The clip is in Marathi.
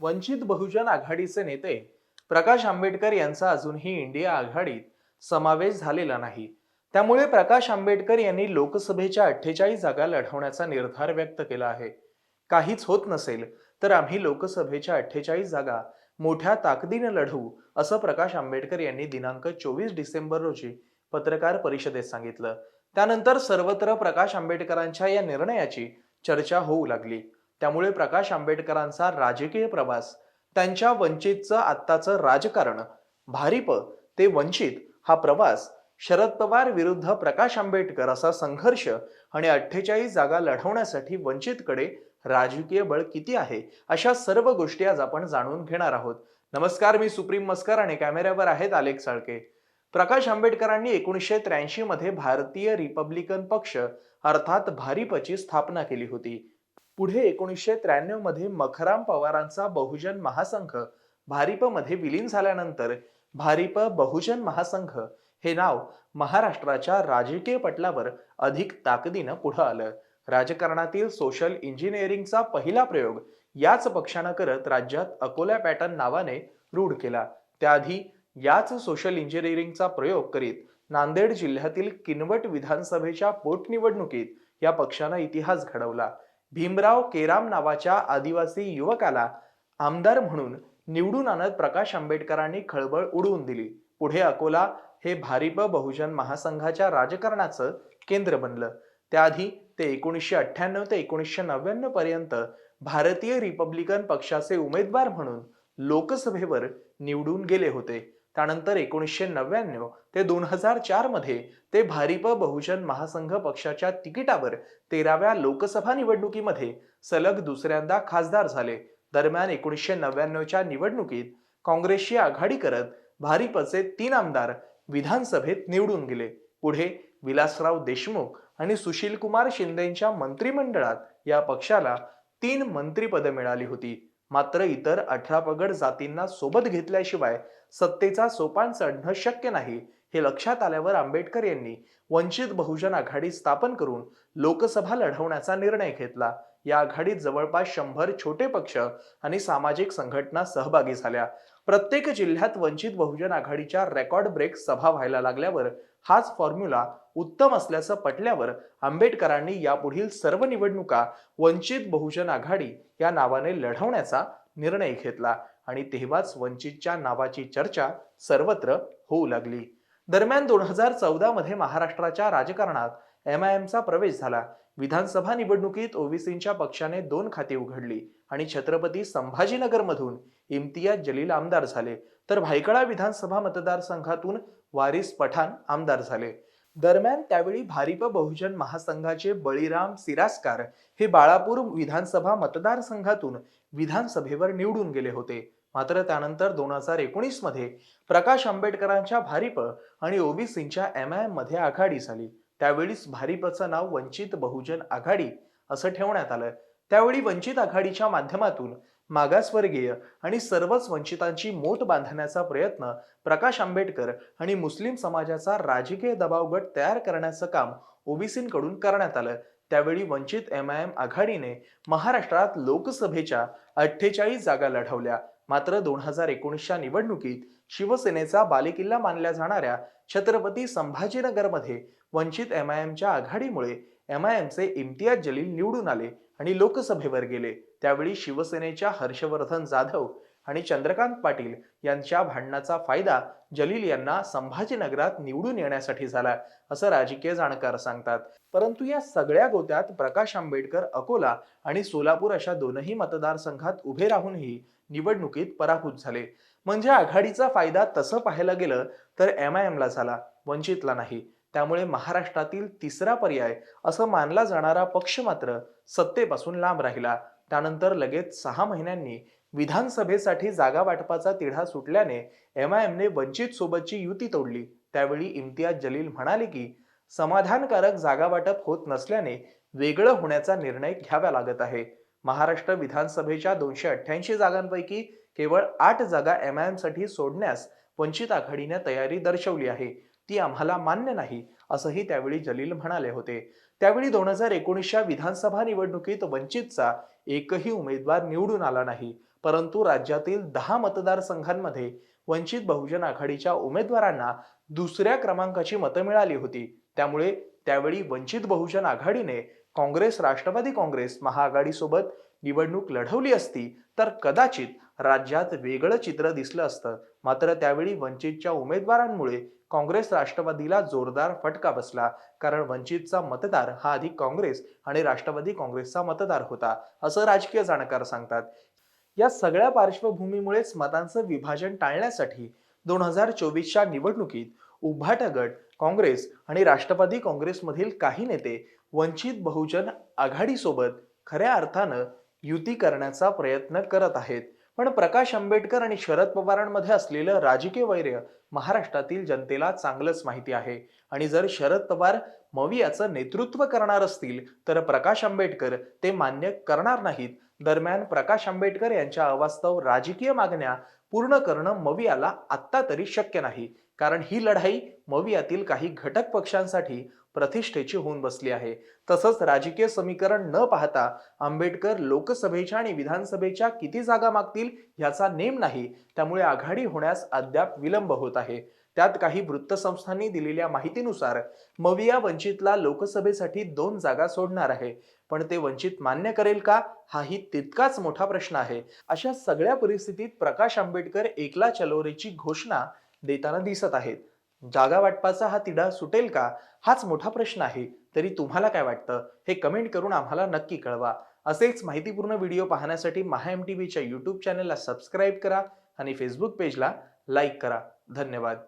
वंचित बहुजन आघाडीचे नेते प्रकाश आंबेडकर यांचा अजूनही इंडिया आघाडीत समावेश झालेला नाही. त्यामुळे प्रकाश आंबेडकर यांनी लोकसभेच्या अठ्ठेचाळीस जागा लढवण्याचा निर्धार व्यक्त केला आहे. काहीच होत नसेल तर आम्ही लोकसभेच्या अठ्ठेचाळीस जागा मोठ्या ताकदीने लढवू असं प्रकाश आंबेडकर यांनी दिनांक चोवीस डिसेंबर रोजी पत्रकार परिषदेत सांगितलं. त्यानंतर सर्वत्र प्रकाश आंबेडकरांच्या या निर्णयाची चर्चा होऊ लागली. त्यामुळे प्रकाश आंबेडकरांचा राजकीय प्रवास त्यांच्या वंचितचं आत्ताचं राजकारण भारिप ते वंचित हा प्रवास शरद पवार विरुद्ध प्रकाश आंबेडकर असा संघर्ष आणि अठ्ठेचाळीस जागा लढवण्यासाठी वंचितकडे राजकीय बळ किती आहे अशा सर्व गोष्टी आज आपण जाणून घेणार आहोत. नमस्कार मी सुप्रीम मस्कर आणि कॅमेऱ्यावर आहेत आलेख साळके. प्रकाश आंबेडकरांनी एकोणीसशे त्र्याऐंशी मध्ये भारतीय रिपब्लिकन पक्ष अर्थात भारिपची स्थापना केली होती. पुढे एकोणीसशे त्र्याण्णवमध्ये मखराम पवारांचा बहुजन महासंघ भारिपमध्ये विलीन झाल्यानंतर भारिप बहुजन महासंघ हे नाव महाराष्ट्राच्या राजकीय पटलावर अधिक ताकदीनं पुढं आलं. राजकारणातील सोशल इंजिनिअरिंगचा पहिला प्रयोग याच पक्षानं करत राज्यात अकोला पॅटर्न नावाने रूढ केला. त्याआधी याच सोशल इंजिनिअरिंगचा प्रयोग करीत नांदेड जिल्ह्यातील किनवट विधानसभेच्या पोटनिवडणुकीत या पक्षानं इतिहास घडवला. भीमराव केराम नावाच्या आदिवासी युवकाला आमदार म्हणून निवडून आणत प्रकाश आंबेडकरांनी खळबळ उडवून दिली. पुढे अकोला हे भारिप बहुजन महासंघाच्या राजकारणाचं केंद्र बनलं. त्याआधी ते एकोणीसशे अठ्ठ्याण्णव ते एकोणीसशे नव्याण्णव पर्यंत भारतीय रिपब्लिकन पक्षाचे उमेदवार म्हणून लोकसभेवर निवडून गेले होते. त्यानंतर एकोणीसशे नव्याण्णव ते दोन हजार चारमध्ये ते भारिप बहुजन महासंघ पक्षाच्या तिकिटावर तेराव्या लोकसभा निवडणुकीमध्ये सलग दुसऱ्यांदा खासदार झाले. दरम्यान एकोणीसशे नव्याण्णवच्या निवडणुकीत काँग्रेसशी आघाडी करत भारिपचे तीन आमदार विधानसभेत निवडून गेले. पुढे विलासराव देशमुख आणि सुशीलकुमार शिंदेच्या मंत्रिमंडळात या पक्षाला तीन मंत्रिपदं मिळाली होती. मात्र इतर अठरा पगड जातींना सोबत घेतल्याशिवाय सत्तेचा सोपान चढणं शक्य नाही हे लक्षात आल्यावर आंबेडकर यांनी वंचित बहुजन आघाडी स्थापन करून लोकसभा लढवण्याचा निर्णय घेतला. या आघाडीत जवळपास शंभर छोटे पक्ष आणि सामाजिक संघटना सहभागी झाल्या. प्रत्येक जिल्ह्यात वंचित बहुजन आघाडीच्या रेकॉर्ड ब्रेक सभा व्हायला लागल्यावर हाच फॉर्म्युला उत्तम असल्याचं पटल्यावर आंबेडकरांनी यापुढील सर्व निवडणुका वंचित बहुजन आघाडी या नावाने लढवण्याचा निर्णय घेतला. आणि तेव्हाच वंचितच्या नावाची चर्चा सर्वत्र होऊ लागली. दरम्यान दोन हजार चौदा मध्ये महाराष्ट्राच्या राजकारणात एम आय एमचा प्रवेश झाला. विधानसभा निवडणुकीत ओबीसींच्या पक्षाने दोन खाती उघडली आणि छत्रपती संभाजीनगरमधून इम्तियाज जलील आमदार झाले. तर भायखळा विधानसभा मतदारसंघातून वारिस पठाण आमदार झाले. दरम्यान त्यावेळी भारिप बहुजन महासंघाचे बळीराम सिरासकार हे बाळापूर विधानसभा मतदारसंघातून विधानसभेवर निवडून गेले होते. मात्र त्यानंतर दोन हजार एकोणीसमध्ये प्रकाश आंबेडकरांच्या भारिप आणि ओबीसींच्या एम आय एममध्ये आघाडी झाली. त्यावेळीच भारिपचं नाव वंचित बहुजन आघाडी असं ठेवण्यात आलं. त्यावेळी वंचित आघाडीच्या माध्यमातून मागासवर्गीय आणि सर्वच वंचितांची मोट बांधण्याचा प्रयत्न प्रकाश आंबेडकर आणि मुस्लिम समाजाचा राजकीय दबाव गट तयार करण्याचं काम ओबीसींकडून करण्यात आलं. त्यावेळी वंचित एम आय एम आघाडीने महाराष्ट्रात लोकसभेच्या अठ्ठेचाळीस जागा लढवल्या. मात्र दोन हजार एकोणीसच्या निवडणुकीत शिवसेनेचा बालेकिल्ला मानल्या जाणाऱ्या छत्रपती संभाजीनगरमध्ये वंचित एम आय एमच्या आघाडीमुळे एम आय एमचे इम्तियाज जलील निवडून आले आणि लोकसभेवर गेले. त्यावेळी शिवसेनेच्या हर्षवर्धन जाधव आणि चंद्रकांत पाटील यांच्या भांडणाचा फायदा जलील यांना संभाजीनगरात निवडून येण्यासाठी झाला असं राजकीय जाणकार सांगतात. परंतु या सगळ्या गोत्यात प्रकाश आंबेडकर अकोला आणि सोलापूर अशा दोनही मतदारसंघात उभे राहूनही निवडणुकीत पराभूत झाले. म्हणजे आघाडीचा फायदा तसं पाहायला गेलं तर एम आय एमला झाला वंचितला नाही. त्यामुळे महाराष्ट्रातील तिसरा पर्याय असं मानला जाणारा पक्ष मात्र सत्तेपासून लांब राहिला. त्यानंतर लगेच सहा महिन्यांनी विधानसभेसाठी जागा वाटपाचा तिढा सुटल्याने एम आय एमने वंचित सोबतची युती तोडली. त्यावेळी इम्तियाज जलील म्हणाले की समाधानकारक जागा वाटप होत नसल्याने वेगळं होण्याचा निर्णय घ्यावा लागत आहे. महाराष्ट्र विधानसभेच्या दोनशे अठ्ठ्याऐंशी जागांपैकी केवळ आठ जागा एम आय एमसाठी सोडण्यास वंचित आघाडीने तयारी दर्शवली आहे. ती आम्हाला मान्य नाही असंही त्यावेळी जलील म्हणाले होते. त्यावेळी दोन हजार एकोणीसच्या विधानसभा निवडणुकीत वंचितचा एकही उमेदवार निवडून आला नाही. परंतु राज्यातील दहा मतदारसंघांमध्ये वंचित बहुजन आघाडीच्या उमेदवारांना दुसऱ्या क्रमांकाची मतं मिळाली होती. त्यामुळे त्यावेळी वंचित बहुजन आघाडीने काँग्रेस राष्ट्रवादी काँग्रेस महाआघाडीसोबत निवडणूक लढवली असती तर कदाचित राज्यात वेगळं चित्र दिसलं असतं. मात्र त्यावेळी वंचितच्या उमेदवारांमुळे काँग्रेस राष्ट्रवादीला जोरदार फटका बसला. कारण वंचितचा मतदार हा अधिक काँग्रेस आणि राष्ट्रवादी काँग्रेसचा मतदार होता असं राजकीय जाणकार सांगतात. या सगळ्या पार्श्वभूमीमुळेच मतांचं विभाजन टाळण्यासाठी दोन हजार चोवीसच्या निवडणुकीत उभाटा गट काँग्रेस आणि राष्ट्रवादी काँग्रेसमधील काही नेते वंचित बहुजन आघाडीसोबत खऱ्या अर्थानं युती करण्याचा प्रयत्न करत आहेत. पण प्रकाश आंबेडकर आणि शरद पवारांमध्ये असलेलं राजकीय वैर्य महाराष्ट्रातील जनतेला चांगलंच माहिती आहे. आणि जर शरद पवार मवियाचं नेतृत्व करणार असतील तर प्रकाश आंबेडकर ते मान्य करणार नाहीत. दरम्यान प्रकाश आंबेडकर यांच्या अवास्तव राजकीय मागण्या पूर्ण करणं मवियाला आत्ता तरी शक्य नाही. कारण ही लढाई मवियातील काही घटक पक्षांसाठी प्रतिष्ठेची होऊन बसली आहे. तसंच राजकीय समीकरण न पाहता आंबेडकर लोकसभेच्या आणि विधानसभेच्या किती जागा मागतील ह्याचा नेम नाही. त्यामुळे आघाडी होण्यास अद्याप विलंब होत आहे. त्यात काही वृत्तसंस्थांनी दिलेल्या माहितीनुसार मविया वंचितला लोकसभेसाठी दोन जागा सोडणार आहे. पण ते वंचित मान्य करेल का? हाही तितकाच मोठा प्रश्न आहे. अशा सगळ्या परिस्थितीत प्रकाश आंबेडकर एकला चलोरेची घोषणा देताना दिसत आहेत. जागा वाटपाचा हा तिढा सुटेल का? हाच मोठा प्रश्न आहे. तरी तुम्हाला काय वाटतं? हे कमेंट करून आम्हाला नक्की कळवा. असेच माहितीपूर्ण व्हिडिओ पाहण्यासाठी महा एम टी व्हीच्या यूट्यूब चॅनलला सबस्क्राईब करा आणि फेसबुक पेजला लाईक करा. धन्यवाद.